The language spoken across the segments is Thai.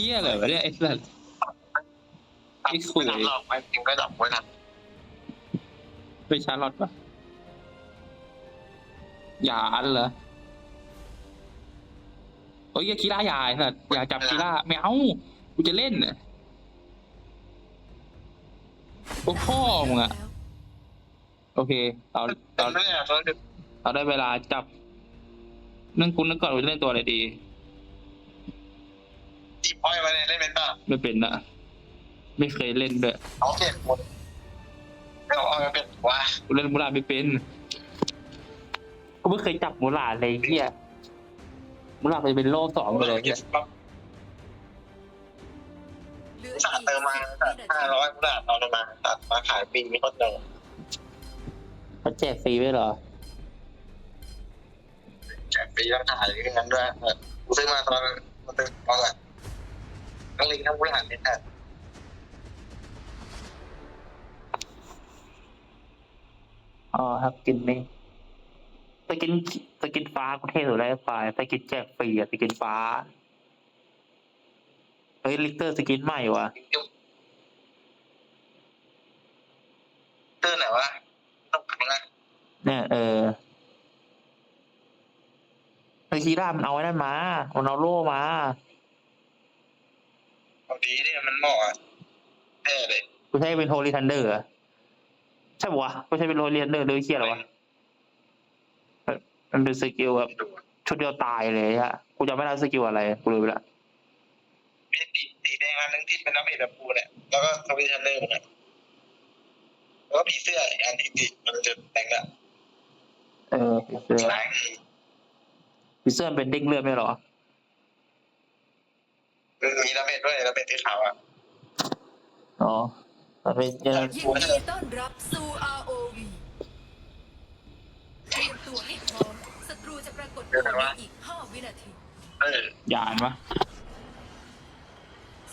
เฮียอะไรวะเนี่ยไอ้สัสไอ้คุยไม่หรอกไม่จริงก็จับไว้นะไปชาร์ลอตปะหยาอันเหรอโอ้ยอย่าคีร่าอย่าไอ้สัสอย่าจับคีร่าไม่เอากูจะเล่นน่ะโอ้พ่อมึงอะโอเคเราเราไม่ได้ตอนนี้เราได้เวลาจับ นั่งคุณนึกก่อนว่าจะเล่นตัวอะไรดี จีบอ้อยมาเนี่ยเล่นเป็นป่ะไม่เป็นอะไม่เคยเล่นด้วยเอาเปลี่ยนคนไม่เอาอ้อยมาเป็นว่ากูเล่นมูลาไม่เป็นกูไม่เคยจับมูลาเลยเฮียมูลาไปเป็นโลสองไปเลยกินปั๊บสาเติมมาห้าร้อยบาทเอาลงมาตัดมาขายปีนี้ก็เติมเขาแจกฟรีไว้เหรอ แจกปีแล้วขายอย่างนั้นด้วยกูซื้อมาตอนมันเป็นตอนไหน ต้องลิงก์ทั้งบริหารนี่แทนอ๋อครับกินนี่ไปกินไปกินฟ้ากูเท่สุดแล้วฝ่ายไปกินแจกฟรีอะไปกินฟ้าเฮ้ยลิกเตอร์สกินใหม่วะเตือนไหนวะต้องขังนะเนี่ยเออไอคีร่ามันเอาไว้นั่นมามันเอาโล่มา เอาดีเนี่ยมันเหมาะแท้เลยกูใช้เป็นโฮลิทันเดอร์ใช่ปะวะกูใช้เป็นโฮลิทันเดอร์เลยเคียอะไรวะมันเป็นสกิลแบบดูชุดเดียวตายเลยฮะกูจำไม่ได้สกิลอะไรกูลืมไปละมีสีสีแดงอันนึงที่เป็นน้ำเอ็ดแบบปูเนี่ยแล้วก็สวิตชันเนอร์เนี่ยแล้วก็ผีเสื้ออีกอันที่ติดมันจะแต่งละเออพิเซอร์แรงพิเซอร์เป็นเด้งเลือดไหมเหรอ มีน้ำเอ็ดด้วยน้ำเอ็ดที่ขาวอะอ๋อมันเป็นยังไงยินดีต้อนรับสู่ ROV เตรียมตัวให้พร้อมศัตรูจะปรากฏตัวในอีก 5 วินาที เออยานปะ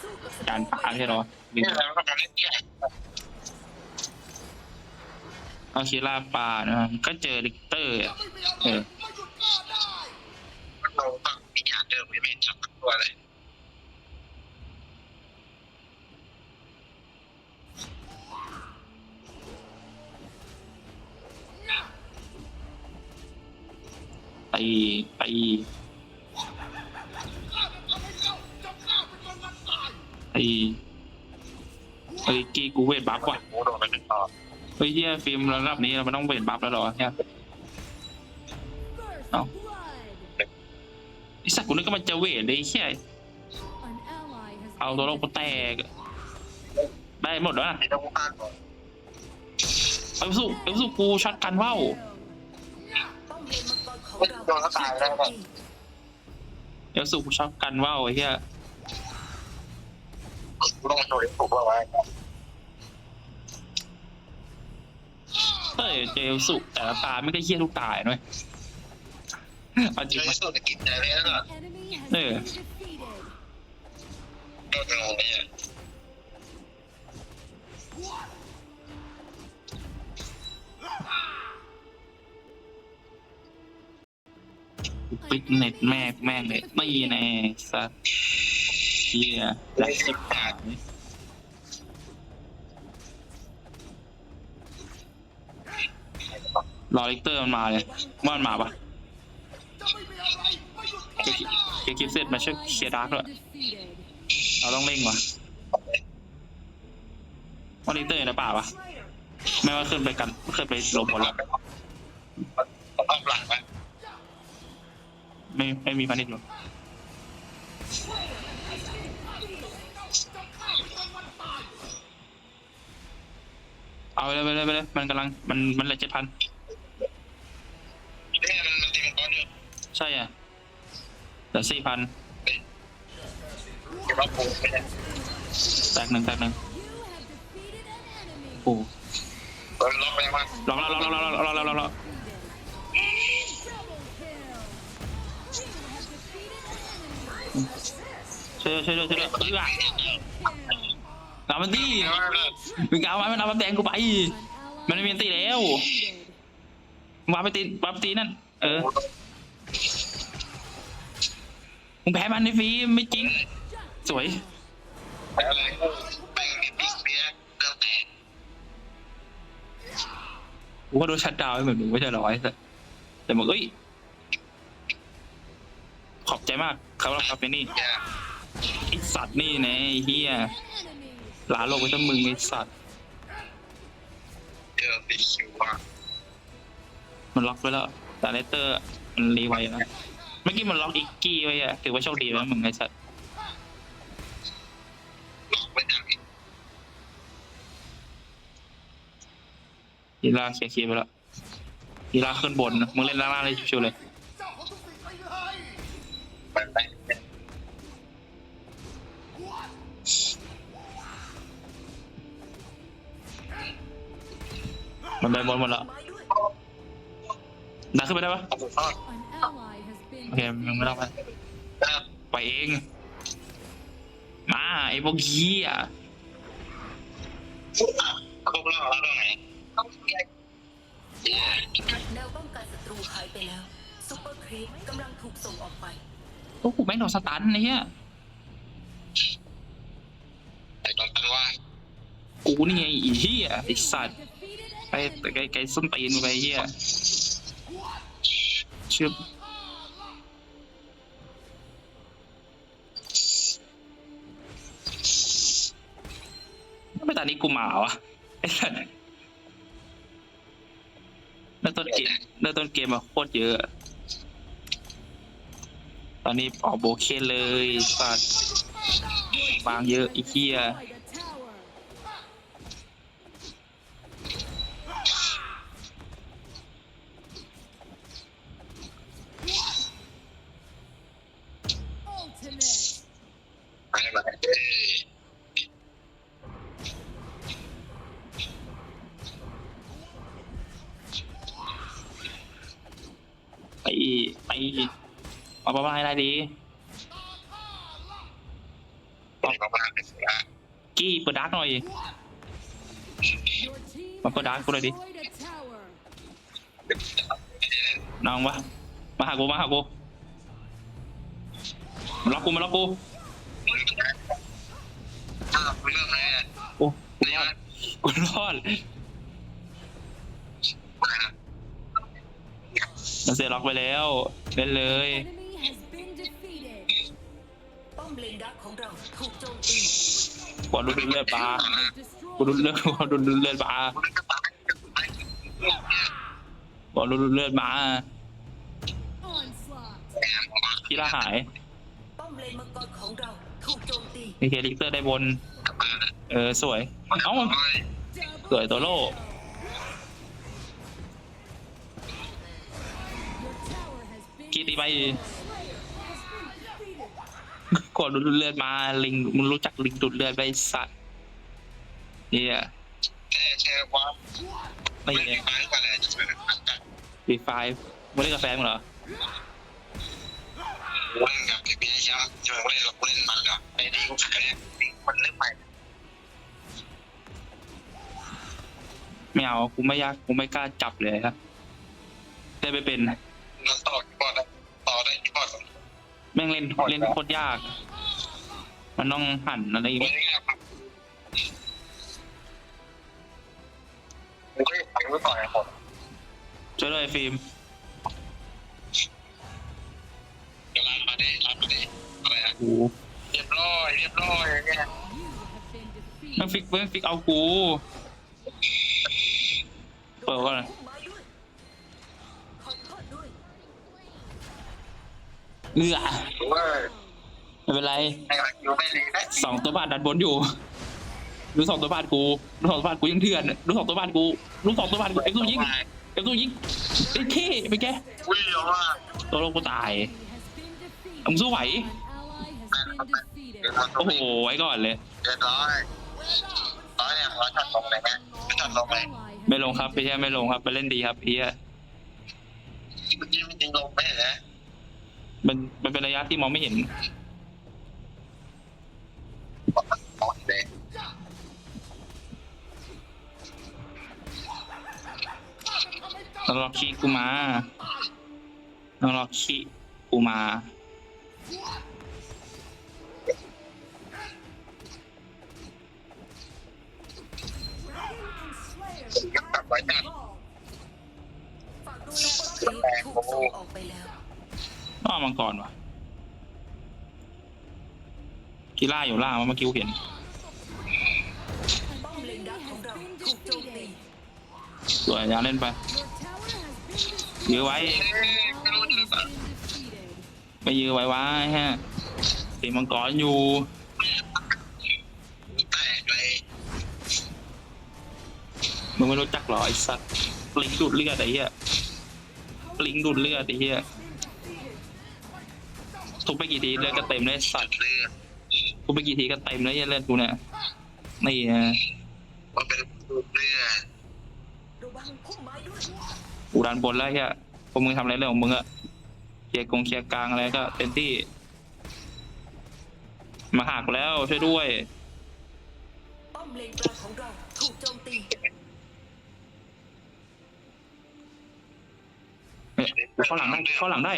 สู้กับศัตยานรูปานใช่เหรอนี่แหละมันก็ทำให้เตี้ยเอาคีร่าปลานะครับก็เจอลิกเตอร์อะเออเราต้องมียาเดิมไม่เป็นจับตัวเลย ตีตีตีเฮ้ยกีกูเวทบัฟว่ะโดนไปเป็นต่อเฮ้ยเฮียฟิล์มระดับนี้เราไม่ต้องเวทบัฟแล้วหรอเนี่ยเอาไอสักกูนึกว่ามันจะเวทเลยไอ้เฮียเอาตัวโลงกูแตก ได้หมดแล้วนะมีต้สู้เอาสู้กูช็อตกันว่าว ของเราโดนก็ตายแล้วก็เอาสู้กูช็อตกันว่าวไอ้เฮียกูต้องโชว์ถูกว่าไว้เฮ้ยเจลสุแต่ละตาไม่ก็เฮี้ยทุกตายด้วยเอาจเจริงอไหมสุดกินใจเลยแล้วก็เออโดนงงเนี่ย ปิดเน็ตแม่แม่งเลยไม่แน่สัสเฮียแหลกชิบหายรอลิกเตอร์มันมาเลยว่ามันมาปะเกมคลิปเสร็จมาช่วยเคลียร์ดาร์กด้วยเราต้องเร่งว่ะว่าลิกเตอร์อยู่ในป่าปะไม่ว่าขึ้นไปกันขึ้นไปลงหมดแล้ว ไม่ไม่มีพันิชหรอกเอาไปเลยไปเลยไปเลยมันกำลังมันมันเลยเจ็ดพันที่มันมันตีมังกรอยู่ใช่อะเหลือสี่พันเก็บว่าปูไม่ได้แตกหนึ่งแตกหนึ่งโอ้โดนล็อกไปยังไงล็อกแล้วล็อกแล้วล็อกแล้วล็อกแล้วล็อกแล้ว ช่วยด้วยช่วยด้วยช่วยด้วยเอื้อตามมันดิมึงเอามามันเอามาแดงกูไป มันไม่มีอันตีแล้ววางไปตีวางไปตีนั่น เออมึงแพ้มันในฟิล์มไม่จริง สวยแล้วอะไรกูแบ่งมีปิ๊กเบียร์เกือบแตกกูก็โดนชัดดาวน์เหมือนมึงไม่ใช่เหรอไอ้สัสแต่มึงเอ้ย ขอบใจมากครับครับเป็นนี่เบียร์ไอ สัตว์นี่แน่ไอ้เฮียหลาโลกไปทั้งมึงไอสัตว์ เจอสีคิวอะมันล็อกไว้แล้วแต่เลสเตอร์มันรีไว้แล้วเมื่อกี้มันล็อกอีกกี้ไว้อะถือว่าโชคดีแล้วมึงไอสัตว์หลอกไว้จากยีราเคลียร์เคลียร์ไปแล้วยีราขึ้นบนมึงเล่นล่างๆเลยชิวๆเลย มันไปบนหมดแล้วไม้ด้วยดันขึ้นไปได้ปะเอาผมรอด An ally has been โอเคมึงไม่ต้องไปนะไปเอง มาไอ้พวกเฮียครบรอบแล้วตรงไหนเย้แนวป้องกันศัตรูหายไปแล้วซุปเปอร์ครีปกำลังถูกส่งออกไปโอ้โหแม่งโดนสตันไอ้เหี้ยไอ้ตรงนั้นว่ากูนี่ไงไอีเหี้ยไอ้สัตว์ defeated ไปไกลไกลส้นตีนไปเหี้ยชื่อไม่ตอนนี้กูหมาวะไอ้สัตว์เริ่มต้นเกมเริ่มต้นเกมมาโคตรเยอะ ตอนนี้ออกโบเคนเลยสัตว์วางเยอะอีเหี้ย ไปไปเอาประมาณอะไรดีไปประมาณนี้นะกี้เปิดดาร์กหน่อย Your team มาเปิดดาร์กกูเลยดิ destroyed a tower. น้องวะมาหากูมาหากูมาล็อกกูมาล็อกกูถ้าเราเรื่องอะไรอะโอ้กูนี่รอมัดนกูรอด มันเสียล็อกไปแล้วเล่นเลย Enemy has been defeated. ป้อมเลนดักของเราถูกโจมตีกดดูดเลือดปลา Has กูดู destroyed เลือดกูดูดเลือดปลามันก็ตายตายเนี่ยกดดูดเลือดมา onslaught. แหมมาพี่ละหายป้อมเลนมังกรของเราถูกโจมตีมีเคลิกเตอร์ได้บน เออสวย เอ้าเฮ้ยสวยตัวโล กีตีไป Slayer has been defeated. กดดูดเลือดมาลิงมึงรู้จักลิงดูดเลือดไปสัตว์เฮียแช่แช่ว่าไม่ไม่เงี้มียไม้กันเลยจะเป็นอันกันปีไฟมาเล่นกาแฟมึงเหรอเล่นกับพี่เบียร์ใช่ไหมจะไปเล่นกับเล่นมันกับไอ้นี่กูขายเนี่ยมันเล่นใหม่ไม่เอากูไม่ยากกูไม่กล้าจับเลยครับได้ไปเป็น แล้วต่อกี่บอลต่อได้กี่บอลแม่งเล่นเล่นโคตรยาก มันต้องหั่นอะไรอีกมึงเนี่ยครับมึงก็ไปไม่ต่อยผมช่วยด้วยฟิล์มเดี๋ยวร้านมาดิร้านมาดิอะไรอะกูเรียบร้อยเรียบร้อยเนี่ย You have been แม่ง defeated. ฟิกแม่งฟิกเอากู เปิดก่อน เอือเว้ยไม่เป็นไรไอ้คิวไม่ดีนะสองตัวบาทดันบนอยู่ ดูสองตัวบาทกูดูสองตัวบาทกูยังเถื่อนดูสองตัวบาทกูดูสองตัวบาทกูเอ็กซ์ตูยิงเอ็กซ์ตูยิงไอ้เท่ไปแกวิ่งออกมาตัวลงกูตาย Has been defeated. มึงสู้ไหว An ally has been defeated. โอ้โหไว้ก่อนเลยเรียบร้อยร้อยเนี่ยร้อยจัดลงเลยไหมไม่จัดลงเลย Ally ไม่ has ลงครับไม่ใช่ไม่ลงครับไปเล่นดีครับเฮีย มันมันเป็นระยะที่มองไม่เห็น ตอนแดงนรกคิกูมานรกคิกูมา กลับไว้ก่งนู้กตีถูงออกไปแล้ว อ้อมังกรวะกีล่าอยู่ล่างวะเมื่อกี้กูเห็น ป้อมเลนดักของเราถูกโจมตีสวยยาเล่นไป ยื้อไว้ destroyed. Ally has been defeated. ไปยื้อไว้ไว้ฮะตีมังกรอยู่มึงไม่รู้จักหรอไอ้สัตว์ปลิงดูดเลือดไอ้เหี้ยปลิงดูดเลือดไอ้เหี้ย ทุบไปกี่ทีเลือดก็เต็มเลยสัตว์เลือดทุบไปกี่ทีก็เต็มเลยเหี้ยเลือดกูเนี่ยนี่ฮะมันเป็นดูดเลือดระวังพุ่มไม้ด้วยกูดันบนแล้วเหี้ยพวกมึงทำอะไรเรื่องของมึงอะเคลียร์กงเคลียร์กลางอะไรก็เต็มที่ มาหักแล้วช่วยด้วยป้อมเลนกลางของเราถูกโจมตีเฮ้ยเข้าหลังได้เข้าหลังได้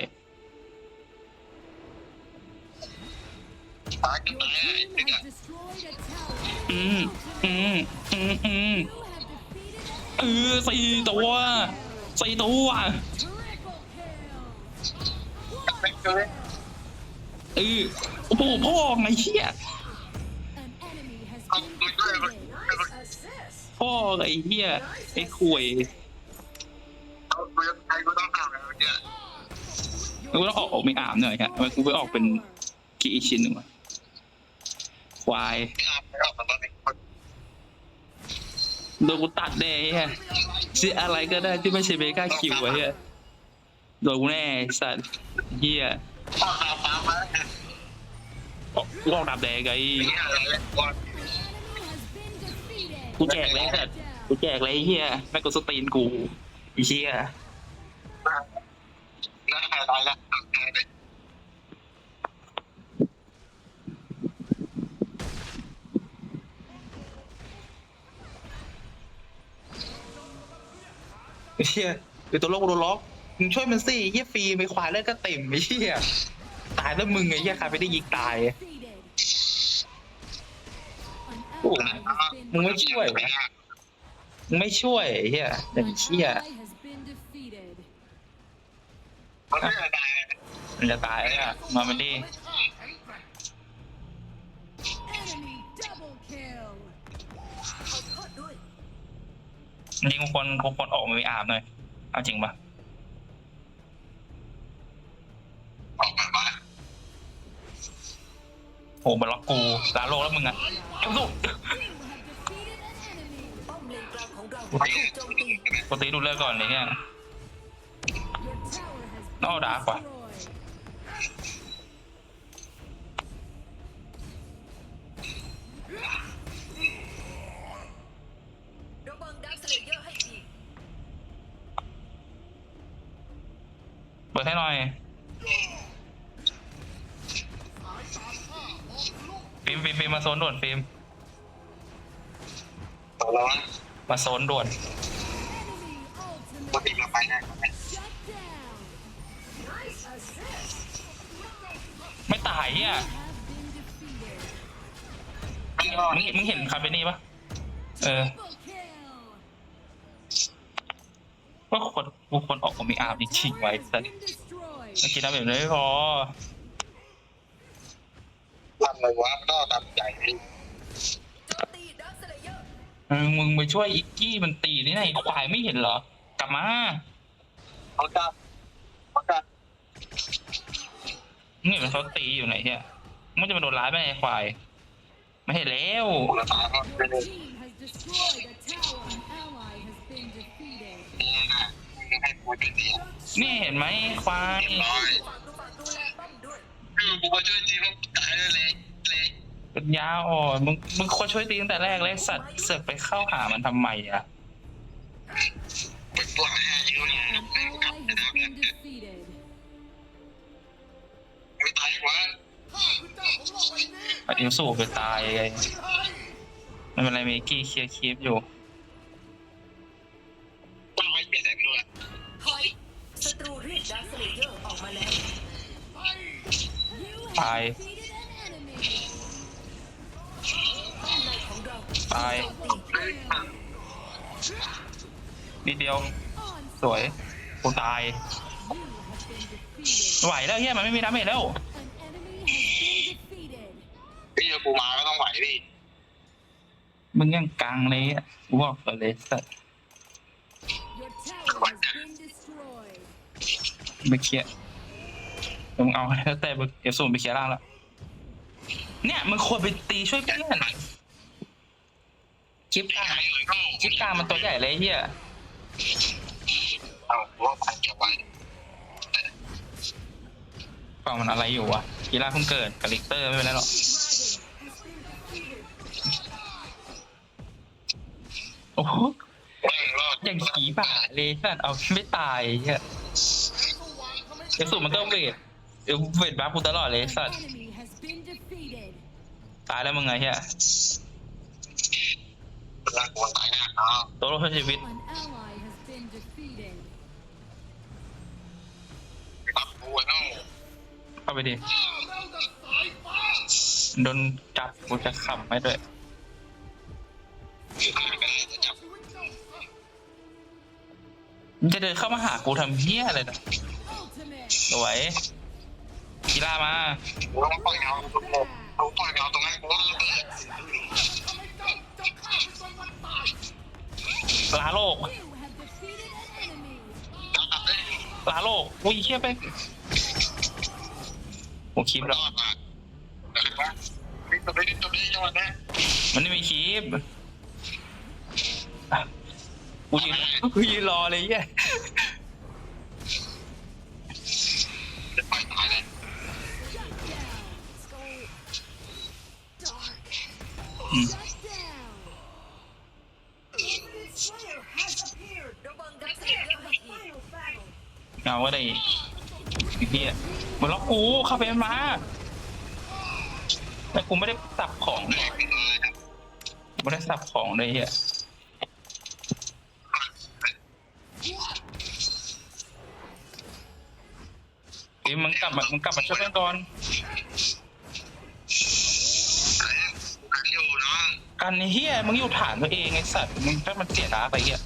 ตายก็ Your ตายอะ team ไอ้เด็ก has destroyed a tower. อืมอืมอืมอืมเออสี่ตัวสี่ตัวไม่เคยเออโอ้โหพ่อไงเหี้ยเอา been ดูด้วยพ่อไอ้เหี้ยไอ้ข่วยเอาเลือดใครก็ต้องทำแบบเนี้ยกูต้องออกไม่อาบหน่อยฮะทำไมกูไปออกเป็นกีอีกชิ้นหนึ่งวะ ควายโดนกูตัดแน่เหี้ยชื่ออะไรก็ได้ที่ไม่ใช่เบก้าคิวไว้เหี้ยโดนกูแน่สัตว์เหี้ยลอกดับแดงไงกูแจกเลยสัตว์กูแจกเลยเหี้ยแม่งกูสตีนกูเหี้ยน่าตายตายละตายเลย ไอ้เหี้ยคือตัวโลกโดนล็อกมึงช่วยมันสิเหี้ยฟรีไปควายเลือดก็เต็มไอ้เหี้ยตายแล้วมึงไอ้เหี้ยใครไปได้ยิงตาย Defeated. An ally has been มึงไม่ช่วยเหรอมึงไม่ช่วยไอ้เหี้ยอย่าง An เชี่ย ally has been defeated. มันไม่ตายมันจะตายแล้วอะมามันดิ จริงๆกูควรกูควรออกมาไปอาบหน่อยเอาจริงปะออกมาบ้าโอ้มาล็อกกูลาโลกแล้วมึงอะเอ้าสู้ You have defeated an enemy. ป้อมเลนกลางของเราถูกโจมตีปกติดูเลือดก่อนเลยเนี่ย Your tower has been ต้องเอาดาร์กว่ะ มฟิล์มฟิล์มมาโซนด่วนฟิล์มต่อแล้วมาโซนด่วน Enemy ปกติ ultimate เราไปได้ shut down. Nice assist. ไม่ตายเนี่ย Have been defeated. ไม่รอดมึงมึงเห็นคาเฟนี่ปะเออ Double kill. ว่าคนกูคนออกก็มีอาบจริงๆไว้สั Has ส been destroyed. เมื่อกี้ทำแบบนี้ไม่พอ ทำเลยวะมันต้องทำใหญ่โจมตีดักสเลเยอร์เออมึงไปช่วยอิกกี้มันตีนี่ไหนควายไม่เห็นเหรอ กลับมาเขาจับเขาจับมึงเห็นมันเขาตีอยู่ไหนเนี่ยมันจะมาโดนร้ายไหมไอ้ควาย ไม่เห็นแล้วเราตายเขาไป Your เลย team has destroyed a tower. An ally has been defeated. ให้กูเป็นเดียวนี่เห็นไหมควายร้อยฝ คือกูมาช่วยทีมตายเลยเลยเลยปัญญาอ่อนมึงมึงควรช่วยตีตั้งแต่แรกเลยสัตว์เสือกไปเข้าหามันทำไมอะเป็นตัวแม่อยู่เนี่ย An ally has been defeated. ไม่ตายวะปฏิสูไปตายไงไม่เป็นไรเมกี้เคลียร์คลิปอยู่ เราตายโจมตี Kill. นิดเดียว Onslaught. สวยกูตาย You have been defeated. ไหวแล้วเฮียมันไม่มีดาเมจแล้ว An enemy has been defeated. พี่เจอกูมาก็ต้องไหวพี่มึงยังกังเลยอะกูบอกเลยสัตว์ Your tower has been destroyed. ไปเคลียร์ เดี๋ยวมึงเอาแล้วแต่เดี๋ยวส่งไปเคลียร์ล่างแล้ว เนี่ยมึงควรไปตีช่วยเพื่อนคลิปกางคลิปกลามันตัวใหญ่เลยเฮียเอาว่าไปเก็บไว้ฟังมันอะไรอยู่วะกีฬาเพิ่งเกิดกับลิกเตอร์ไม่เป็นไรหรอกโอ้โหอย่างขี่บ่าเลยสัตว์เอาไม่ตายเฮียเดี๋ยวสูมันก็เวท เดี๋ยวเวทบัฟกูตลอดเลย An สัตว์ enemy has been defeated. ตายแล้วมึงไงเฮียร่างกูตายแน่เนาะตัวเราชีวิต An ally has been defeated. ปักกูเนาะเข้าไปดิ โดนจับกูจะขำไม่ด้วย คือฆ่าก็ได้จะจับมึงจะเดินเข้ามาหากูทำเฮี้ยอะไรนะ Ultimate. สวย กีฬามากูต้องปล่อยเงาตรงนี้กูปล่อยเงาตรงนั้นกูว่าระเบิดลาโลก You have defeated an enemy. จับได้ลาโลกอุ้ยเฮี้ยไปผมคลิปรแล้วอดมาอะไรวะนี่ตัวนี้ตัวนี้จังหวะนี้มันไม่มีคลิปอะกูยืนกูยืนรอเลยเฮี้ย เอร์ให้ทีเงาก็ได้ไอ้เฮี้ยมันล็อกกูเข้าไปมันมา แต่กูไม่ได้สับของไม่ได้สับของเลยเฮี้ยเฮ้ยมึงกลับมามึงกลับมาช่วยกันก่อนอยู่เนาะ กันไอ้เฮียมึงอยู่ฐานตัวเองไอ้สัตว์มึงถ้ามันเสียดาไปเฮีย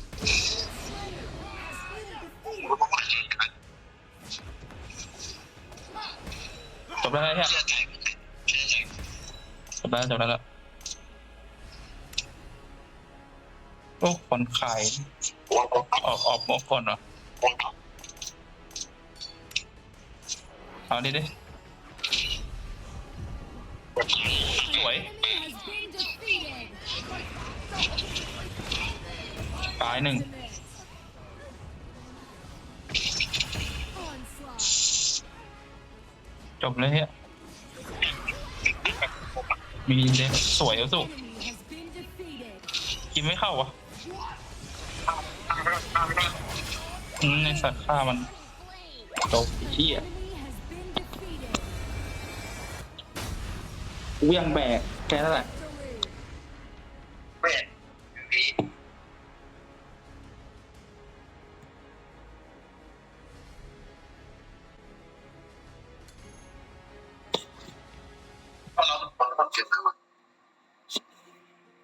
จบแล้วนะเฮียเชื่อใจเชื่อใจจบแล้วจบแล้วละโอ้คนขายกูกูออกออกออกก่อนเหรอเอาดิดิสวย Enemy has been defeated. ตายหนึ่งจบเลยเฮียมีเลยสวยสุ Enemy has been defeated. กินไม่เข้าวะในสัตว์ฆ่ามันจบเฮียกูยังแบกแค่นั้นแหละ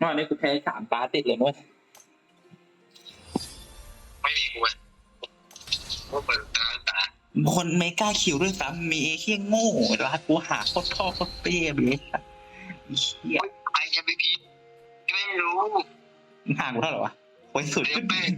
วานนี้กูแพ้สามตาติดเลยมั้ยไม่มีกูเว้ยกูเปิดตาตาคนไม่กล้าคิวด้วยซ้ำมีไอ้เฮียโง่รัดกูหาโคตรท่อโคตรเปี้ยเบี้ยไอ้เฮียไอเอ็มพีไม่รู้มึงห่างกูเท่าไหร่วะโอ้ยสุดเดี๋ยวแป้ง